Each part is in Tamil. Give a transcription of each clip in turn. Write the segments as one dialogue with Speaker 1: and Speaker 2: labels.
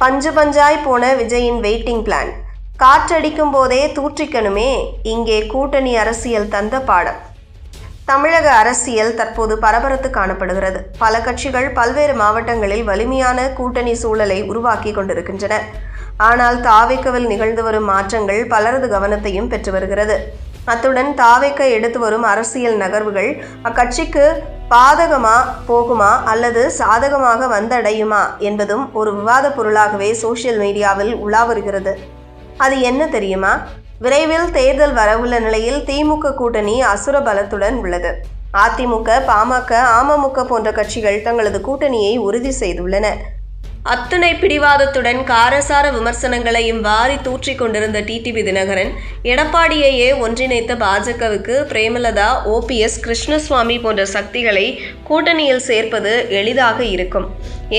Speaker 1: பஞ்சு பஞ்சாய் போன விஜயின் வெயிட்டிங் பிளான். காற்றடிக்கும் போதே தூற்றிக்கணுமே இங்கே கூட்டணி அரசியல் தந்த பாடம். தமிழக அரசியல் தற்போது பரபரத்து காணப்படுகிறது. பல கட்சிகள் பல்வேறு மாவட்டங்களில் வலிமையான கூட்டணி சூழலை உருவாக்கி கொண்டிருக்கின்றன. ஆனால் தாவேக்கவில் நிகழ்ந்து வரும் மாற்றங்கள் பலரது கவனத்தையும் பெற்று வருகிறது. அத்துடன் தாவேக்க எடுத்து வரும் அரசியல் நகர்வுகள் அக்கட்சிக்கு பாதகமா போகுமா அல்லது சாதகமாக வந்தடையுமா என்பதும் ஒரு விவாத பொருளாகவே சோஷியல் மீடியாவில் உலா வருகிறது அது என்ன தெரியுமா? விரைவில் தேர்தல் வரவுள்ள நிலையில் திமுக கூட்டணி அசுர பலத்துடன் உள்ளது. அதிமுக பாமக அமமுக போன்ற கட்சிகள் தங்களது கூட்டணியை உறுதி செய்துள்ளன. அத்துணை பிடிவாதத்துடன் காரசார விமர்சனங்களையும் வாரி தூற்றிக் கொண்டிருந்த டிடிபி தினகரன் எடப்பாடியையே ஒன்றிணைத்த பாஜகவுக்கு பிரேமலதா ஓபிஎஸ் கிருஷ்ணசுவாமி போன்ற சக்திகளை கூட்டணியில் சேர்ப்பது எளிதாக இருக்கும்.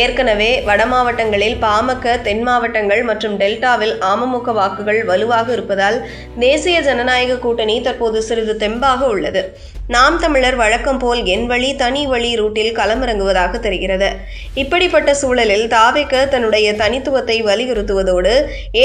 Speaker 1: ஏற்கனவே வட மாவட்டங்களில் பாமக தென் மாவட்டங்கள் மற்றும் டெல்டாவில் அமமுக வாக்குகள் வலுவாக இருப்பதால் தேசிய ஜனநாயக கூட்டணி தற்போது சிறிது தெம்பாக உள்ளது. நாம் தமிழர் வழக்கம் போல் என் வழி தனி வழி ரூட்டில் களமிறங்குவதாக தெரிகிறது. இப்படிப்பட்ட சூழலில் தாவேக்க தன்னுடைய தனித்துவத்தை வலியுறுத்துவதோடு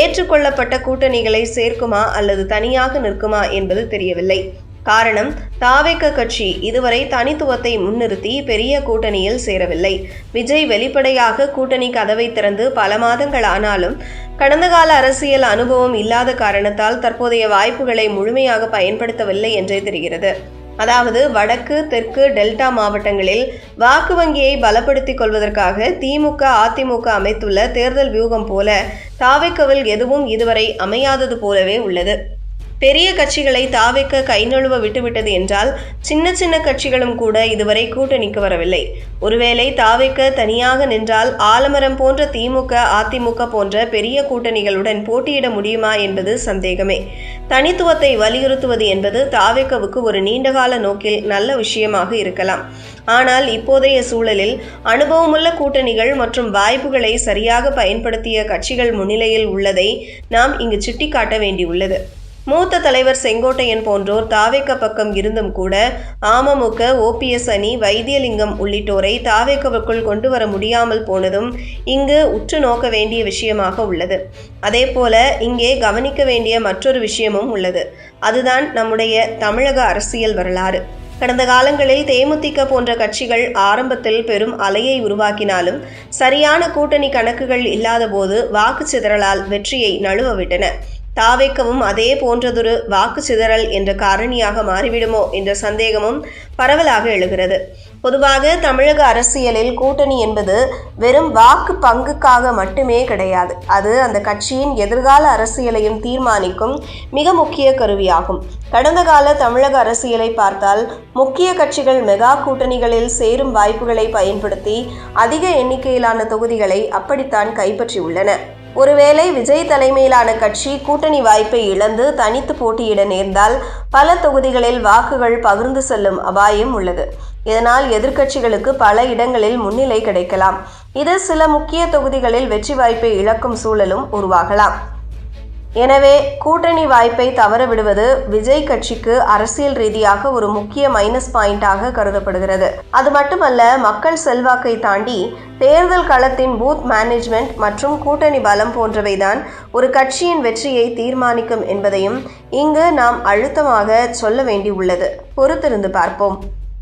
Speaker 1: ஏற்றுக்கொள்ளப்பட்ட கூட்டணிகளை சேர்க்குமா அல்லது தனியாக நிற்குமா என்பது தெரியவில்லை. காரணம் தாவேக்க கட்சி இதுவரை தனித்துவத்தை முன்னிறுத்தி பெரிய கூட்டணியில் சேரவில்லை. விஜய் வெளிப்படையாக கூட்டணி கதவை திறந்து பல மாதங்கள் ஆனாலும் கடந்த கால அரசியல் அனுபவம் இல்லாத காரணத்தால் தற்போதைய வாய்ப்புகளை முழுமையாக பயன்படுத்தவில்லை என்றே தெரிகிறது. அதாவது வடக்கு தெற்கு டெல்டா மாவட்டங்களில் வாக்கு வங்கியை பலப்படுத்திக் கொள்வதற்காக திமுக அதிமுக அமைத்துள்ள தேர்தல் வியூகம் போல தாவைக்கவில் எதுவும் இதுவரை அமையாதது போலவே உள்ளது. பெரிய கட்சிகளை தாவிக்க கை நழுவ விட்டுவிட்டது என்றால் சின்ன சின்ன கட்சிகளும் கூட இதுவரை கூட்டணிக்கு வரவில்லை. ஒருவேளை தாவிக்க தனியாக நின்றால் ஆலமரம் போன்ற திமுக அதிமுக போன்ற பெரிய கூட்டணிகளுடன் போட்டியிட முடியுமா என்பது சந்தேகமே. தனித்துவத்தை வலியுறுத்துவது என்பது தாவிக்கவுக்கு ஒரு நீண்டகால நோக்கில் நல்ல விஷயமாக இருக்கலாம். ஆனால் இப்போதைய சூழலில் அனுபவமுள்ள கூட்டணிகள் மற்றும் வாய்ப்புகளை சரியாக பயன்படுத்திய கட்சிகள் முன்னிலையில் உள்ளதை நாம் இங்கு சுட்டிக்காட்ட வேண்டியுள்ளது. மூத்த தலைவர் செங்கோட்டையன் போன்றோர் தாவேக்க பக்கம் இருந்தும் கூட அமமுக ஓபிஎஸ் அணி வைத்தியலிங்கம் உள்ளிட்டோரை தாவேக்கவுக்குள் கொண்டு வர முடியாமல் போனதும் இங்கு உற்று நோக்க வேண்டிய விஷயமாக உள்ளது. அதேபோல இங்கே கவனிக்க வேண்டிய மற்றொரு விஷயமும் உள்ளது. அதுதான் நம்முடைய தமிழக அரசியல் வரலாறு. கடந்த காலங்களில் தேமுதிக போன்ற கட்சிகள் ஆரம்பத்தில் பெரும் அலையை உருவாக்கினாலும் சரியான கூட்டணி கணக்குகள் இல்லாதபோது வாக்கு சிதறலால் வெற்றியை நழுவவிட்டன. தாவேக்கவும் அதே போன்றதொரு வாக்கு சிதறல் என்ற காரணியாக மாறிவிடுமோ என்ற சந்தேகமும் பரவலாக எழுகிறது. பொதுவாக தமிழக அரசியலில் கூட்டணி என்பது வெறும் வாக்கு பங்குக்காக மட்டுமே கிடையாது. அது அந்த கட்சியின் எதிர்கால அரசியலையும் தீர்மானிக்கும் மிக முக்கிய கருவியாகும். கடந்த கால தமிழக அரசியலை பார்த்தால் முக்கிய கட்சிகள் மெகா கூட்டணிகளில் சேரும் வாய்ப்புகளை பயன்படுத்தி அதிக எண்ணிக்கையிலான தொகுதிகளை அப்படித்தான் கைப்பற்றியுள்ளன. ஒருவேளை விஜய் தலைமையிலான கட்சி கூட்டணி வாய்ப்பை இழந்து தனித்து போட்டியிட நேர்ந்தால் பல தொகுதிகளில் வாக்குகள் பகிர்ந்து செல்லும் அபாயம் உள்ளது. இதனால் எதிர்க்கட்சிகளுக்கு பல இடங்களில் முன்னிலை கிடைக்கலாம். இது சில முக்கிய தொகுதிகளில் வெற்றி வாய்ப்பை இழக்கும் சூழலும் உருவாகலாம். எனவே கூட்டணி வாய்ப்பை தவற விடுவது விஜய் கட்சிக்கு அரசியல் ரீதியாக ஒரு முக்கிய மைனஸ் பாயிண்டாக கருதப்படுகிறது. அது மட்டுமல்ல மக்கள் செல்வாக்கை தாண்டி தேர்தல் களத்தின் பூத் மேனேஜ்மெண்ட் மற்றும் கூட்டணி பலம் போன்றவைதான் ஒரு கட்சியின் வெற்றியை தீர்மானிக்கும் என்பதையும் இங்கு நாம் அழுத்தமாக சொல்ல வேண்டியுள்ளது. பொறுத்திருந்து பார்ப்போம்.